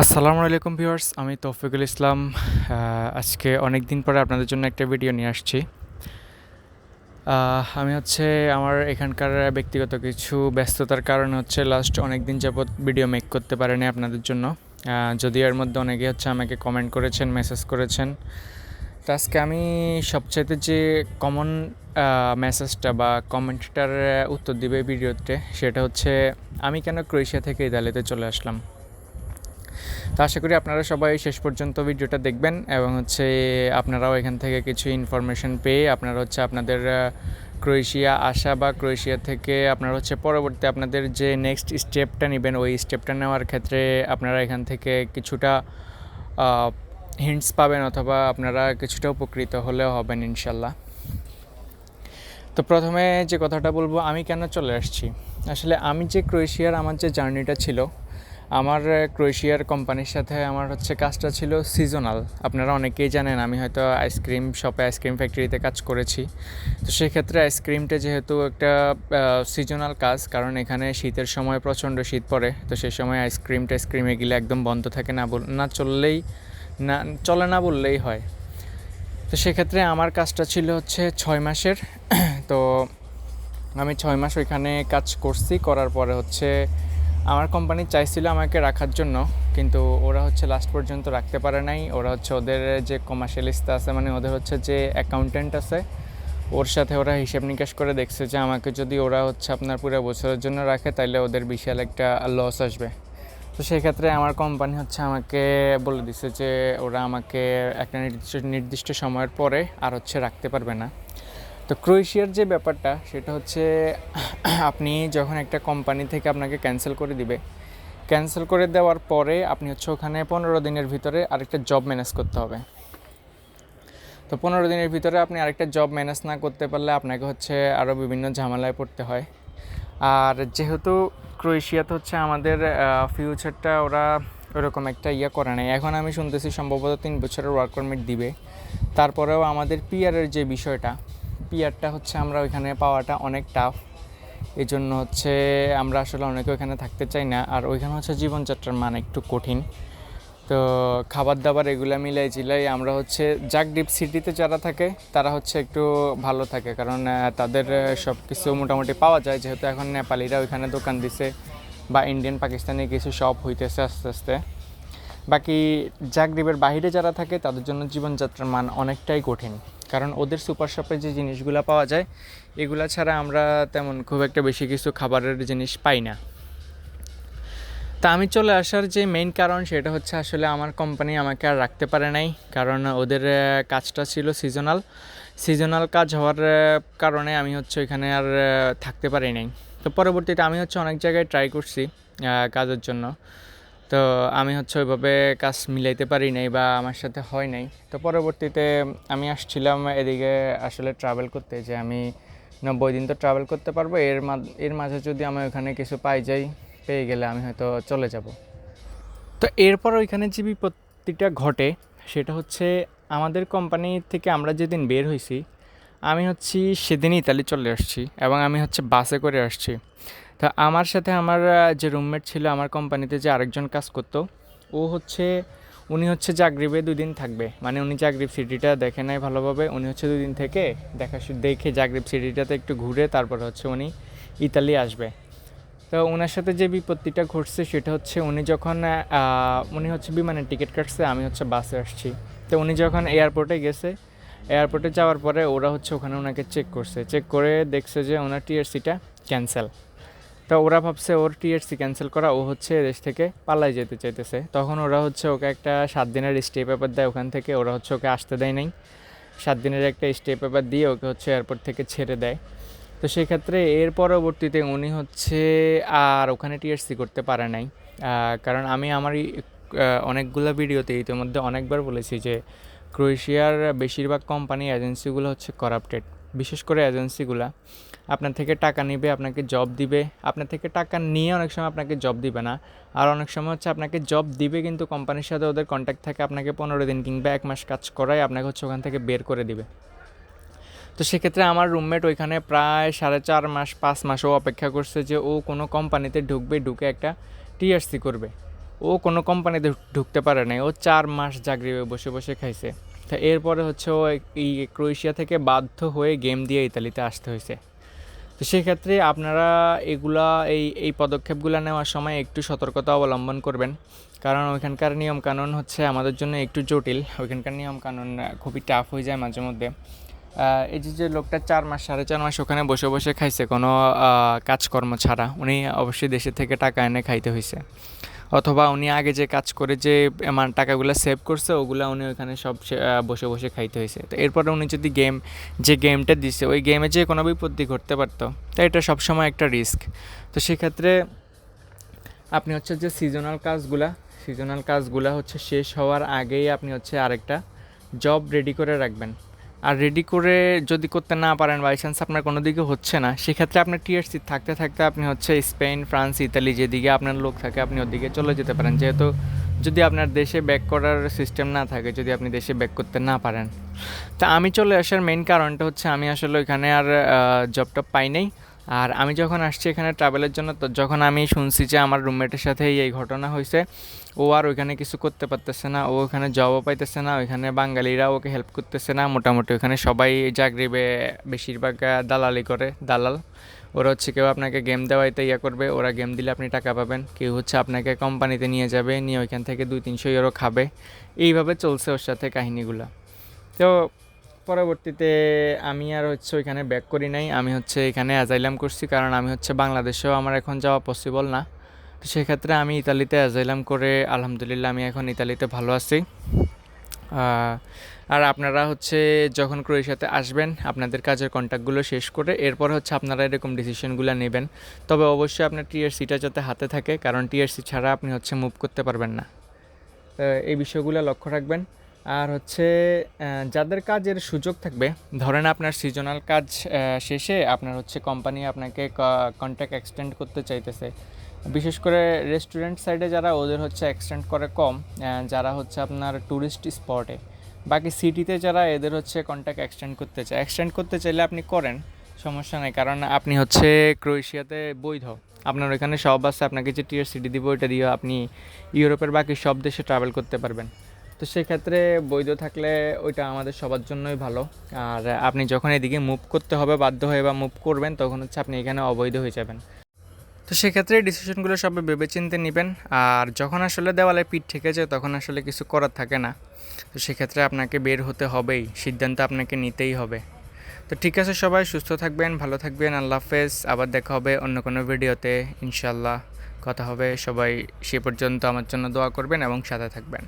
আসসালামু আলাইকুম ভিউয়ার্স, আমি তৌফিকুল ইসলাম। আজকে অনেক দিন পরে আপনাদের জন্য একটা ভিডিও নিয়ে আসছি। আমি হচ্ছে আমার এখানকার ব্যক্তিগত কিছু ব্যস্ততার কারণে হচ্ছে লাস্ট অনেক দিন যাবৎ ভিডিও মেক করতে পারেনি আপনাদের জন্য। যদিও এর মধ্যে অনেকে হচ্ছে আমাকে কমেন্ট করেছেন মেসেজ করেছেন, তো আজকে আমি সবচাইতে যে কমন মেসেজটা বা কমেন্টটার উত্তর দিবে ভিডিওতে, সেটা হচ্ছে আমি কেন ক্রোয়েশিয়া থেকে ইতালিতে চলে আসলাম? তো আশা করি আপনারা সবাই শেষ পর্যন্ত ভিডিওটা দেখবেন এবং হচ্ছে আপনারাও এখান থেকে কিছু ইনফরমেশন পেয়ে আপনারা হচ্ছে আপনাদের ক্রোয়েশিয়া আসা বা ক্রোয়েশিয়া থেকে আপনারা হচ্ছে পরবর্তী আপনাদের যে নেক্সট স্টেপটা নেবেন, ওই স্টেপটা নেওয়ার ক্ষেত্রে আপনারা এখান থেকে কিছুটা হিন্টস পাবেন অথবা আপনারা কিছুটা উপকৃত হলেও হবেন ইনশাল্লাহ। তো প্রথমে যে কথাটা বলব, আমি কেন চলে আসছি? আসলে আমি যে ক্রোয়েশিয়ার আমার যে জার্নিটা ছিল আমার ক্রোয়েশিয়ার কোম্পানির সাথে আমার হচ্ছে কাজটা ছিল সিজনাল আপনারা অনেকেই জানেন, আমি হয়তো আইসক্রিম শপে আইসক্রিম ফ্যাক্টরিতে কাজ করেছি। তো সেক্ষেত্রে আইসক্রিমটা যেহেতু একটা সিজনাল কাজ, কারণ এখানে শীতের সময় প্রচণ্ড শীত পড়ে, তো সেই সময় আইসক্রিম টাইসক্রিম এগুলো একদম বন্ধ থাকে, না বল- না চললেই, না, চলে না বললেই হয়। তো সেক্ষেত্রে আমার কাজটা ছিল হচ্ছে ছয় মাসের। তো আমি ছয় মাস ওইখানে কাজ করছি, করার পরে হচ্ছে আমার কোম্পানি চাইছিল আমাকে রাখার জন্য, কিন্তু ওরা হচ্ছে লাস্ট পর্যন্ত রাখতে পারে নাই। ওরা হচ্ছে ওদের যে কমার্শিয়ালিস্ট আছে মানে ওদের হচ্ছে যে অ্যাকাউন্টেন্ট আছে, ওর সাথে ওরা হিসেব নিকাশ করে দেখছে যে আমাকে যদি ওরা হচ্ছে আপনার পুরো বছরের জন্য রাখে তাহলে ওদের বিশাল একটা লস আসবে। তো সেই ক্ষেত্রে আমার কোম্পানি হচ্ছে আমাকে বলে দিছে যে ওরা আমাকে একটা নির্দিষ্ট নির্দিষ্ট সময়ের পরে আর হচ্ছে রাখতে পারবে না। তো ক্রোয়েশিয়ার যে ব্যাপারটা, সেটা হচ্ছে আপনি যখন একটা কোম্পানি থেকে আপনাকে ক্যান্সেল করে দিবে ক্যান্সেল করে দেওয়ার পরে আপনি হচ্ছে ওখানে পনেরো দিনের ভিতরে আরেকটা জব ম্যানেজ করতে হবে। তো পনেরো দিনের ভিতরে আপনি আরেকটা জব ম্যানেজ না করতে পারলে আপনাকে হচ্ছে আরও বিভিন্ন ঝামেলায় পড়তে হয়। আর যেহেতু ক্রোয়েশিয়াতে হচ্ছে আমাদের ফিউচারটা ওরা ওরকম একটা ইয়ে করে নাই। এখন আমি শুনতেছি সম্ভবত তিন বছরের ওয়ার্ক পারমিট দিবে। তারপরেও আমাদের পিয়ারের যে বিষয়টা পিয়ারটা হচ্ছে আমরা ওইখানে পাওয়াটা অনেক টাফ এই জন্য হচ্ছে আমরা আসলে অনেকে ওইখানে থাকতে চাই না। আর ওইখানে হচ্ছে জীবনযাত্রার মান একটু কঠিন। তো খাবার দাবার এগুলো মিলাই জিলাই আমরা হচ্ছে জাগডিপ সিটিতে যারা থাকে, তারা হচ্ছে একটু ভালো থাকে। কারণ তাদের সব কিছু মোটামুটি পাওয়া যায়। যেহেতু এখন নেপালিরা ওইখানে দোকান দিছে বা ইন্ডিয়ান পাকিস্তানি কিছু শপ হইতেছে আস্তে আস্তে। বাকি জাগডিপের বাইরে যারা থাকে, তাদের জন্য জীবনযাত্রার মান অনেকটাই কঠিন। কারণ ওদের সুপার শপে যে জিনিসগুলো পাওয়া যায়, এগুলা ছাড়া আমরা তেমন খুব একটা বেশি কিছু খাবারের জিনিস পাই না। তা আমি চলে আসার যে মেইন কারণ সেটা হচ্ছে আসলে আমার কোম্পানি আমাকে আর রাখতে পারে নাই, কারণ ওদের কাজটা ছিল সিজনাল সিজনাল কাজ হওয়ার কারণে আমি হচ্ছে ওইখানে আর থাকতে পারি নাই। তো পরবর্তীতে আমি হচ্ছে অনেক জায়গায় ট্রাই করছি কাজের জন্য। তো আমি হচ্ছে ওইভাবে কাজ মিলাইতে পারি নাই বা আমার সাথে হয় নাই। তো পরবর্তীতে আমি আসছিলাম এদিকে আসলে ট্রাভেল করতে যে আমি নব্বই দিন তো ট্রাভেল করতে পারব। এর এর মাঝে যদি আমি ওখানে কিছু পাই যাই, পেয়ে গেলে আমি হয়তো চলে যাব। তো এরপর ওইখানে যে বিপত্তিটা ঘটে, সেটা হচ্ছে আমাদের কোম্পানি থেকে আমরা যেদিন বের হয়েছি আমি হচ্ছি সেদিনই ইতালি চলে আসছি এবং আমি হচ্ছে বাসে করে আসছি। তো আমার সাথে আমার যে রুমমেট ছিল আমার কোম্পানিতে যে আরেকজন কাজ করতো, ও হচ্ছে, উনি হচ্ছে জাগরিবে দুদিন থাকবে। মানে উনি জাগরিব সিটিটা দেখে নাই ভালোভাবে, উনি হচ্ছে দুদিন থেকে দেখা দেখে জাগরিব সিটিটাতে একটু ঘুরে তারপর হচ্ছে উনি ইতালি আসবে। তো ওনার সাথে যে বিপত্তিটা ঘটছে সেটা হচ্ছে উনি যখন উনি হচ্ছে বিমানের টিকিট কাটছে, আমি হচ্ছে বাসে আসছি। তো উনি যখন এয়ারপোর্টে গেছে এয়ারপোর্টে যাওয়ার পরে ওরা হচ্ছে ওখানে ওনাকে চেক করছে। চেক করে দেখছে যে ওনার টিএসসিটা ক্যান্সেল তো ওরা ভাবছে ওর টিএসসি ক্যান্সেল করা, ও হচ্ছে দেশ থেকে পালাই যেতে চাইতেছে। তখন ওরা হচ্ছে ওকে একটা সাত দিনের স্টে পেপার দেয় ওখান থেকে, ওরা হচ্ছে ওকে আসতে দেয় নাই। সাত দিনের একটা স্টে পেপার দিয়ে ওকে হচ্ছে এয়ারপোর্ট থেকে ছেড়ে দেয়। তো সেক্ষেত্রে এর পরবর্তীতে উনি হচ্ছে আর ওখানে টিএসসি করতে পারে নাই। কারণ আমি আমারই অনেকগুলো ভিডিওতে ইতিমধ্যে অনেকবার বলেছি যে ক্রোয়েশিয়ার বেশিরভাগ কোম্পানি এজেন্সিগুলো হচ্ছে করাপ্টেড বিশেষ করে এজেন্সিগুলো। আপনার থেকে টাকা নিবে, আপনাকে জব দিবে। আপনার থেকে টাকা নিয়ে অনেক সময় আপনাকে জব দিবে না। আর অনেক সময় হচ্ছে আপনাকে জব দিবে কিন্তু কোম্পানির সাথে ওদের কন্ট্যাক্ট থাকে আপনাকে পনেরো দিন কিংবা এক মাস কাজ করায়, আপনাকে হচ্ছে ওখান থেকে বের করে দিবে। তো সেক্ষেত্রে আমার রুমমেট ওইখানে প্রায় সাড়ে চার মাস, পাঁচ মাসও অপেক্ষা করছে যে ও কোনো কোম্পানিতে ঢুকবে, ঢুকে একটা টিআরসি করবে। ও কোনো কোম্পানিতে ঢুকতে পারে নাই। ও চার মাস জাগরিবে বসে বসে খাইছে। তা এরপরে হচ্ছে ও এই ক্রোয়েশিয়া থেকে বাধ্য হয়ে গেম দিয়ে ইতালিতে আসতে হয়েছে তো সেক্ষেত্রে আপনারা এগুলা, এই এই পদক্ষেপগুলো নেওয়ার সময় একটু সতর্কতা অবলম্বন করবেন। কারণ ওইখানকার নিয়মকানুন হচ্ছে আমাদের জন্য একটু জটিল। ওইখানকার নিয়মকানুন খুবই টাফ হয়ে যায় মাঝে মধ্যে। এই যে যে লোকটা চার মাস, সাড়ে চার মাস ওখানে বসে বসে খাইছে, কোনো কাজকর্ম ছাড়া, উনি অবশ্যই দেশে থেকে টাকা এনে খাইতে হয়েছে অথবা উনি আগে যে কাজ করে যে আমার টাকাগুলো সেভ করছে, ওগুলো উনি ওখানে সব বসে বসে খাইতে হয়েছে তো এরপরে উনি যদি গেম যে গেমটা দিছে, ওই গেমে যে কোনো বিপত্তি ঘটতে পারতো তাই এটা সবসময় একটা রিস্ক তো সেক্ষেত্রে আপনি হচ্ছে যে সিজনাল কাজগুলা সিজনাল কাজগুলা হচ্ছে শেষ হওয়ার আগেই আপনি হচ্ছে আরেকটা জব রেডি করে রাখবেন। আর রেডি করে যদি করতে না পারেন বাই চান্স আপনার কোনো দিকে হচ্ছে না, সেক্ষেত্রে আপনার টিআরসি থাকতে থাকতে আপনি হচ্ছে স্পেন, ফ্রান্স, ইতালি যেদিকে আপনার লোক থাকে আপনি ওদিকে চলে যেতে পারেন। যেহেতু যদি আপনার দেশে ব্যাক করার সিস্টেম না থাকে, যদি আপনি দেশে ব্যাক করতে না পারেন। তা আমি চলে আসার মেইন কারণটা হচ্ছে আমি আসলে ওইখানে আর জবটা পাই নাই। আর আমি যখন আসছি এখানে ট্রাভেলের জন্য, তো যখন আমি শুনছি যে আমার রুমমেটের সাথে এই ঘটনা হয়েছে ও আর ওইখানে কিছু করতে পারতেছে না, ও ওখানে জবও পাইতেছে না, ওইখানে বাঙালিরা ওকে হেল্প করতেছে না। মোটামুটি ওখানে সবাই জাগরিবে বেশিরভাগ দালালি করে, দালাল। ওরা হচ্ছে কেউ আপনাকে গেম দেওয়াইতে ইয়া করবে, ওরা গেম দিলে আপনি টাকা পাবেন। কেউ হচ্ছে আপনাকে কোম্পানিতে নিয়ে যাবে, নিয়ে ওইখান থেকে দুই তিনশো ইউরো খাবে। এইভাবে চলছে ওর সাথে কাহিনিগুলো। তো পরবর্তীতে আমি আর হচ্ছে ওইখানে ব্যাক করি নাই। আমি হচ্ছে এখানে অ্যাজাইলাম করছি, কারণ আমি হচ্ছে বাংলাদেশেও আমার এখন যাওয়া পসিবল না। তো সেক্ষেত্রে আমি ইতালিতে অ্যাজাইলাম করে, আলহামদুলিল্লাহ আমি এখন ইতালিতে ভালো আছি। আর আপনারা হচ্ছে যখন ক্রোয়েশিয়াতে আসবেন, আপনাদের কাজের কন্ট্যাক্টগুলো শেষ করে, এরপর হচ্ছে আপনারা এরকম ডিসিশনগুলো নেবেন। তবে অবশ্যই আপনার টিআরসিটা যাতে হাতে থাকে, কারণ টিআরসি ছাড়া আপনি হচ্ছে মুভ করতে পারবেন না। এই বিষয়গুলো লক্ষ্য রাখবেন। আর হচ্ছে যাদের কাজের সুযোগ থাকবে, ধরেন আপনার সিজনাল কাজ শেষে আপনার হচ্ছে কোম্পানি আপনাকে কন্ট্যাক্ট এক্সটেন্ড করতে চাইতেছে। বিশেষ করে রেস্টুরেন্ট সাইডে যারা ওদের হচ্ছে এক্সটেন্ড করে কম যারা হচ্ছে আপনার ট্যুরিস্ট স্পটে বাকি সিটিতে যারা এদের হচ্ছে কন্ট্যাক্ট এক্সটেন্ড করতে চায়। এক্সটেন্ড করতে চাইলে আপনি করেন, সমস্যা নেই। কারণ আপনি হচ্ছে ক্রোয়েশিয়াতে বৈধ। আপনার ওইখানে সব আছে, আপনাকে যে টিয়ার সিটি দিব ওইটা দিয়ে আপনি ইউরোপের বাকি সব দেশে ট্রাভেল করতে পারবেন। তো সেক্ষেত্রে বৈধ থাকলে ওইটা আমাদের সবার জন্যই ভালো। আর আপনি যখন এদিকে মুভ করতে হবে, বাধ্য হয়ে বা মুভ করবেন, তখন হচ্ছে আপনি এখানে অবৈধ হয়ে যাবেন। তো সেক্ষেত্রে ডিসিশনগুলো সবাই ভেবেচিন্তে নেবেন। আর যখন আসলে দেওয়ালে পিঠ ঠেকেছে যায়, তখন আসলে কিছু করার থাকে না। তো সেক্ষেত্রে আপনাকে বের হতে হবেই, সিদ্ধান্ত আপনাকে নিতেই হবে। তো ঠিক আছে সবাই, সুস্থ থাকবেন, ভালো থাকবেন, আল্লাহ হাফেজ। আবার দেখা হবে অন্য কোনো ভিডিওতে। ইনশাল্লাহ কথা হবে। সবাই সে পর্যন্ত আমার জন্য দোয়া করবেন এবং সাথে থাকবেন।